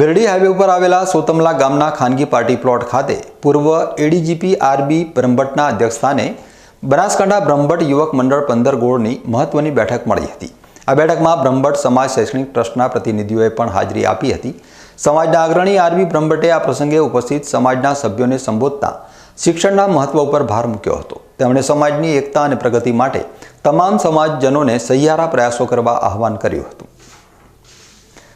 બિરડી highway ઉપર આવેલા સોતમલા ગામના ખાનગી પાર્ટી પ્લોટ ખાતે પૂર્વ એડીજીપી આરબી બ્રહ્મભટ્ટના અધ્યક્ષસ્થાને બનાસકાંઠા બ્રહ્મભટ્ટ યુવક મંડળ પંદર ગોળની મહત્વની બેઠક મળી હતી. આ બેઠકમાં બ્રહ્મભટ્ટ સમાજ શૈક્ષણિક ટ્રસ્ટના પ્રતિનિધિઓએ પણ હાજરી આપી હતી. સમાજના અગ્રણી આરબી બ્રહ્મભટ્ટે આ પ્રસંગે ઉપસ્થિત સમાજના સભ્યોને સંબોધતા શિક્ષણના મહત્વ ઉપર ભાર મૂક્યો હતો. તેમણે સમાજની એકતા અને પ્રગતિ માટે તમામ સમાજજનોને સહિયારા પ્રયાસો કરવા આહવાન કર્યું હતું.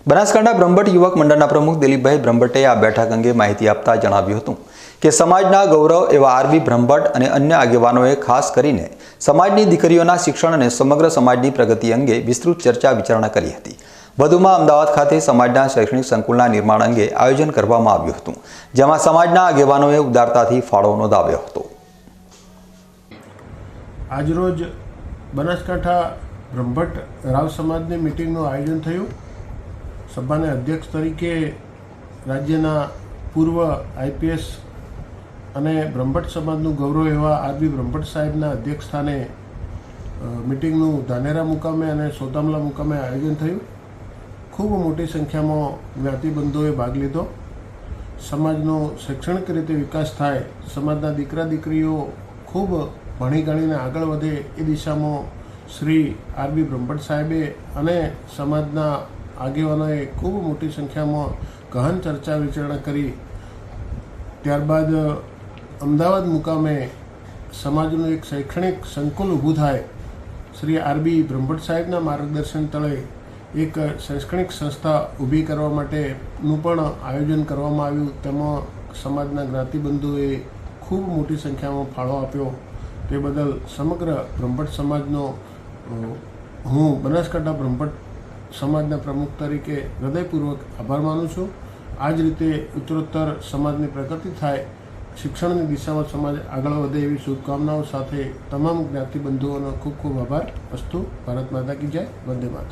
બનાસકાંઠા બ્રહ્મભટ્ટ યુવક મંડળના પ્રમુખ દિલીપભાઈ બ્રહ્મભટ્ટે આ બેઠક અંગે માહિતી આપતા જણાવ્યું હતું કે સમાજના ગૌરવ એવા આરબી બ્રહ્મભટ્ટ અને અન્ય આગેવાનોએ ખાસ કરીને સમાજની દીકરીઓના શિક્ષણ અને સમગ્ર સમાજની પ્રગતિ અંગે વિસ્તૃત ચર્ચા વિચારણા કરી હતી. વધુમાં અમદાવાદ ખાતે સમાજના શૈક્ષણિક સંકુલના નિર્માણ અંગે આયોજન કરવામાં આવ્યું હતું, જેમાં સમાજના આગેવાનોએ ઉદારતાથી ફાળો નોંધાવ્યો હતો. આજરોજ બનાસકાંઠા બ્રહ્મભટ્ટ રાવ સમાજની મિટિંગનું આયોજન થયું. સભાને અધ્યક્ષ તરીકે રાજ્યના પૂર્વ આઈપીએસ અને બ્રહ્મભટ્ટ સમાજનું ગૌરવ એવા આરબી બ્રહ્મભટ્ટ સાહેબના અધ્યક્ષ સ્થાને મિટિંગનું ધાનેરા મુકામે અને સોતામલા મુકામે આયોજન થયું. ખૂબ મોટી સંખ્યામાં જ્ઞાતિબંધોએ ભાગ લીધો. સમાજનો શૈક્ષણિક રીતે વિકાસ થાય, સમાજના દીકરા દીકરીઓ ખૂબ ભણી ગણીને આગળ વધે એ દિશામાં શ્રી આરબી બ્રહ્મભટ્ટ સાહેબે અને સમાજના આગેવાનોએ ખૂબ મોટી સંખ્યામાં ગહન ચર્ચા વિચારણા કરી. ત્યારબાદ, અમદાવાદ મુકામે સમાજનું એક શૈક્ષણિક સંકુલ ઊભું થાય. શ્રી આરબી બ્રહ્મભટ્ટ સાહેબના માર્ગદર્શન તળે એક શૈક્ષણિક સંસ્થા ઊભી કરવા માટેનું પણ આયોજન કરવામાં આવ્યું. તેમાં સમાજના જ્ઞાતિબંધુઓએ ખૂબ મોટી સંખ્યામાં ફાળો આપ્યો. તે બદલ સમગ્ર બ્રહ્મભટ્ટ સમાજનો હું બનાસકાંઠા બ્રહ્મભટ્ટ સમાજના પ્રમુખ તરીકે હૃદયપૂર્વક આભાર માનું છું. આ જ રીતે ઉત્તરોત્તર સમાજની પ્રગતિ થાય, શિક્ષણની દિશામાં સમાજ આગળ વધે એવી શુભકામનાઓ સાથે તમામ જ્ઞાતિબંધુઓનો ખૂબ ખૂબ આભાર. અસ્તુ, ભારત માતા કી જય, વંદે માતા